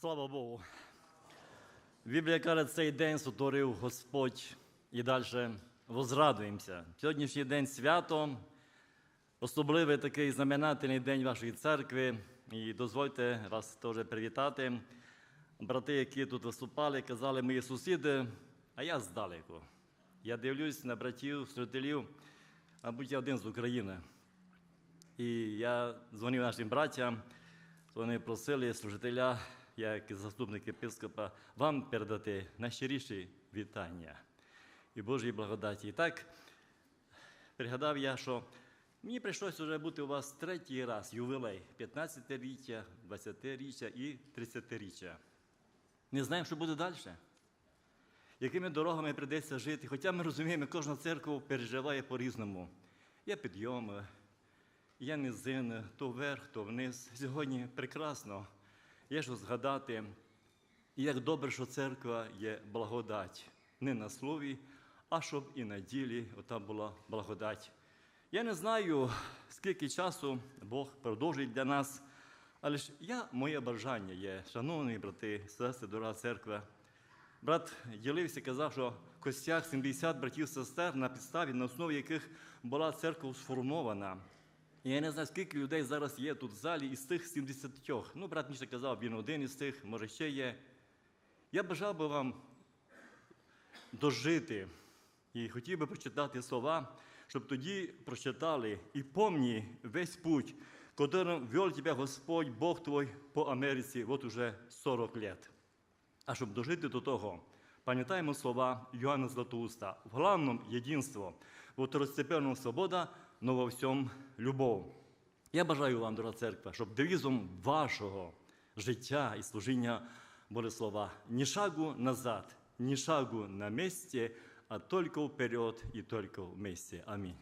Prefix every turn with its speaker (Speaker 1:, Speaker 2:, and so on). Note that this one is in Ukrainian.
Speaker 1: Слава Богу. Біблія каже, цей день сотворив Господь і далі возрадуємося. Сьогоднішній день свято, особливий такий знаменательний день вашої церкви. І дозвольте вас теж привітати. Брати, які тут виступали, казали мої сусіди, а я здалеку. Я дивлюсь на братів, служителів, мабуть, я один з України. І я дзвонив нашим братям, вони просили служителя, як заступник єпископа, вам передати найщиріші вітання і Божої благодаті. І так, пригадав я, що мені прийшлося вже бути у вас третій раз ювілей 15-річчя, 20-річчя і 30-річчя. Не знаємо, що буде далі. Якими дорогами прийдеться жити. Хоча ми розуміємо, кожна церква переживає по-різному. Є підйоми, є низини, то вверх, то вниз. Сьогодні прекрасно. Є що згадати. Як добре, що церква є благодать. Не на слові, а щоб і на ділі ота була благодать. Я не знаю, скільки часу Бог продовжить для нас, але ж я, моє бажання є, шановні брати, сестри, дорога церква. Брат ділився, казав, що в костях 70 братів сестер на підставі, на основі яких була церква сформована. Я не знаю, скільки людей зараз є тут в залі із тих 70. Ну, брат Міша казав, він один із тих, може ще є. Я бажав би вам дожити і хотів би прочитати слова, щоб тоді прочитали і помні весь путь, которым вел тебя Господь, Бог твой по Америці, от уже 40 лет. А щоб дожити до того, пам'ятаємо слова Йоанна Златоуста. В главном єдинство, в второстепенном свобода, но во всьому любов. Я бажаю вам, дорога церква, щоб девізом вашого життя і служіння були слова «Ні шагу назад, ні шагу на місці, а тільки вперед і тільки в місці. Амінь.